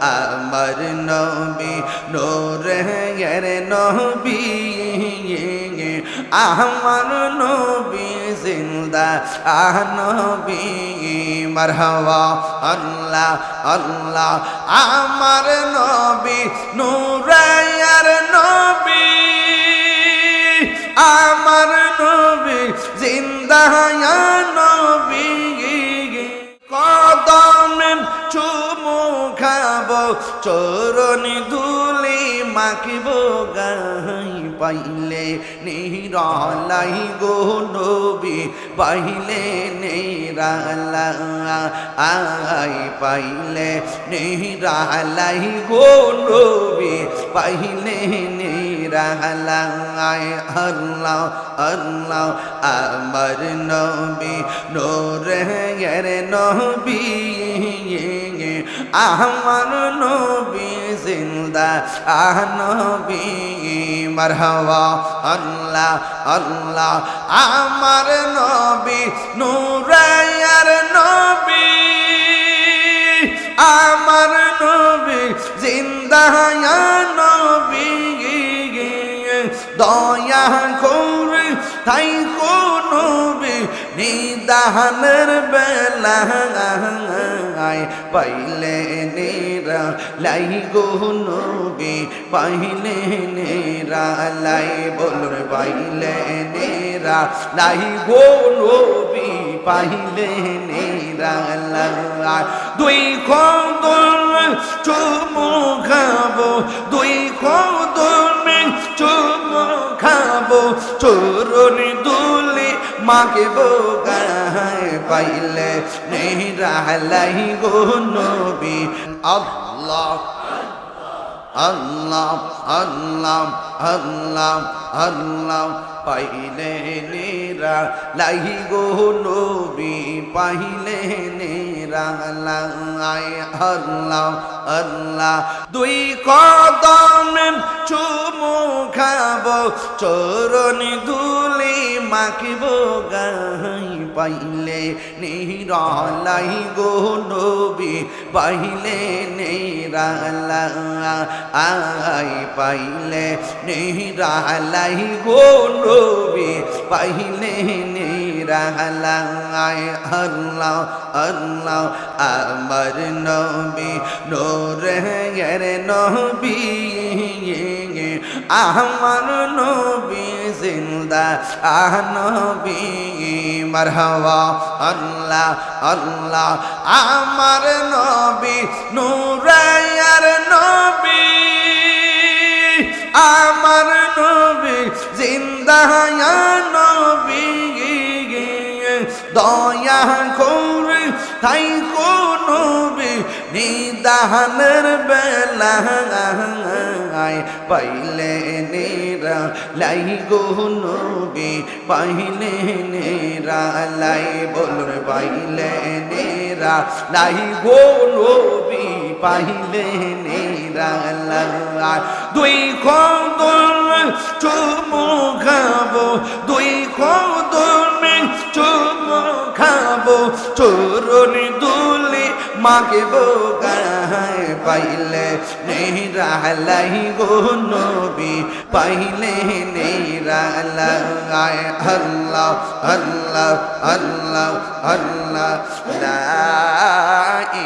আমার নবী নোরের নবী আমার নবী জিন্দা, আহ নবী, মারহাবা, আল্লাহ আল্লাহ। আমার নবী নোরের নবী, আমার নবী জিন্দা নবী। চরণি ধুলি মাখিব গাই পাইলে, নিরালাই গো নবী পাইলে, নিরালা আই পাইলে, নিরালাই গো নবী পাইলে নিরালাই আল্লাহ আল্লাহ আমার নবী, নোরের নবী আমার নবী জিন্দা, আহ নবী মারহাবা, আল্লাহ আল্লাহ, আমার নবী নূরায়ার নবী, আমার নবী জিন্দা নবী, দয়া করে তাই নবী, নিদানের বেলা পাইলে নেরা, লাই গো নবী, পাইলে নেরা, লাই বলুন পাইলে নেরা, লাই গো নবী, পাইলে নেরা, লাই। দুই খন্দর চুমু খাব, দুই খন্দর চুমু খাব, চোরনি দুলি মাকে বোগায় পাইলে নেই রাহলাই গো নবী। আল্লাহ আল্লাহ আল্লাহ আল্লাহ আল্লাহ পাইলে নেরা লাহি গো নবী, পাইলে নেরা লাই। আল্লাহ আল্লাহ। দুই কদম চুমু খাব চরণি ধুলি মাখিব গাই পাইলে নিরালাই গো নবী, পাইলে নিরালা আই পাইলে নিরালাই গো নবী, পাইলে নিরালাই আল্লাহ আল্লাহ, আমার নবী, নোরের নবী, আমার নবী, জিন্দা, আহ নবী, মারহাবা, আল্লাহ আল্লাহ, আমার নবী নূরায়ার নবী, আমার নবী, জিন্দা করে, তাই নবী নিদানের বেলা পাইলে নেরা লাই গো নবী, পাইলে নেরা লাই বলুন, পাইলে নেরা লাই গো নবী, পাইলে নেরা লাই দুই খন্দর চুমু খাব, দুই খন্দর দুলি মাকে বোগায় পাইলে নেহরালাই গো নবী পাইলে নেহরালাই আল্লাহ আল্লাহ আল্লাহ আল্লাহ লা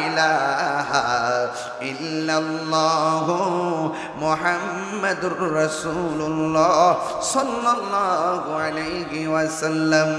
ইলাহা ইল্লাল্লাহ মুহাম্মাদুর রাসূলুল্লাহ সাল্লাল্লাহু আলাইহি ওয়াসাল্লাম